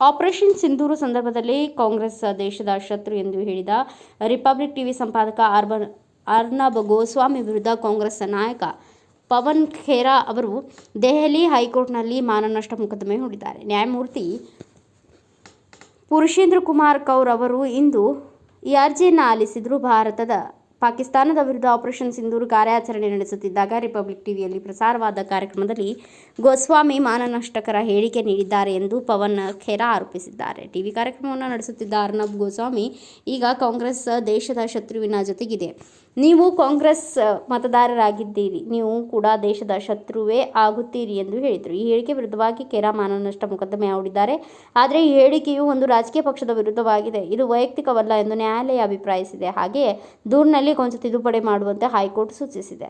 Operation Sindoor ಸಂದರ್ಭದಲ್ಲಿ ಕಾಂಗ್ರೆಸ್ ದೇಶದ ಶತ್ರು ಎಂದು ಹೇಳಿದ ರಿಪಬ್ಲಿಕ್ ಟಿವಿ ಸಂಪಾದಕ ಅರ್ಬನ್ ಅರ್ನಬ್ ಗೋಸ್ವಾಮಿ ವಿರುದ್ಧ ಕಾಂಗ್ರೆಸ್ ನಾಯಕ ಪವನ್ ಖೇರಾ ಅವರು ದೆಹಲಿ ಹೈಕೋರ್ಟ್ನಲ್ಲಿ ಮಾನನಷ್ಟ ಮೊಕದ್ದಮೆ ಹೂಡಿದ್ದಾರೆ. ನ್ಯಾಯಮೂರ್ತಿ ಪುರುಷೇಂದ್ರ ಕುಮಾರ್ ಕೌರ್ ಅವರು ಇಂದು ಈ ಅರ್ಜಿಯನ್ನು ಆಲಿಸಿದರು. ಭಾರತದ ಪಾಕಿಸ್ತಾನದ ವಿರುದ್ಧ ಆಪರೇಷನ್ ಸಿಂಧೂರ್ ಕಾರ್ಯಾಚರಣೆ ನಡೆಸುತ್ತಿದ್ದಾಗ ರಿಪಬ್ಲಿಕ್ ಟಿವಿಯಲ್ಲಿ ಪ್ರಸಾರವಾದ ಕಾರ್ಯಕ್ರಮದಲ್ಲಿ ಗೋಸ್ವಾಮಿ ಮಾನನಷ್ಟಕರ ಹೇಳಿಕೆ ನೀಡಿದ್ದಾರೆ ಎಂದು ಪವನ್ ಖೇರಾ ಆರೋಪಿಸಿದ್ದಾರೆ. ಟಿವಿ ಕಾರ್ಯಕ್ರಮವನ್ನು ನಡೆಸುತ್ತಿದ್ದ ಅರ್ನಬ್ ಗೋಸ್ವಾಮಿ ಈಗ ಕಾಂಗ್ರೆಸ್ ದೇಶದ ಶತ್ರುವಿನ ಜೊತೆಗಿದೆ. ನೀವು ಕಾಂಗ್ರೆಸ್ ಮತದಾರರಾಗಿದ್ದೀರಿ. ನೀವು ಕೂಡ ದೇಶದ ಶತ್ರುವೇ ಆಗುತ್ತೀರಿ ಎಂದು ಹೇಳಿದರು. ಈ ಹೇಳಿಕೆ ವಿರುದ್ಧವಾಗಿ ಕೆರಾ ಮಾನನಷ್ಟ ಮೊಕದ್ದಮೆ ಹೂಡಿದ್ದಾರೆ. ಆದರೆ ಈ ಹೇಳಿಕೆಯು ಒಂದು ರಾಜಕೀಯ ಪಕ್ಷದ ವಿರುದ್ಧವಾಗಿದೆ. ಇದು ವೈಯಕ್ತಿಕವಲ್ಲ ಎಂದು ನ್ಯಾಯಾಲಯ ಅಭಿಪ್ರಾಯಿಸಿದೆ. ಹಾಗೆಯೇ ದೂರಿನಲ್ಲಿ ಕೊಂಚ ತಿದ್ದುಪಡಿ ಮಾಡುವಂತೆ ಹೈಕೋರ್ಟ್ ಸೂಚಿಸಿದೆ.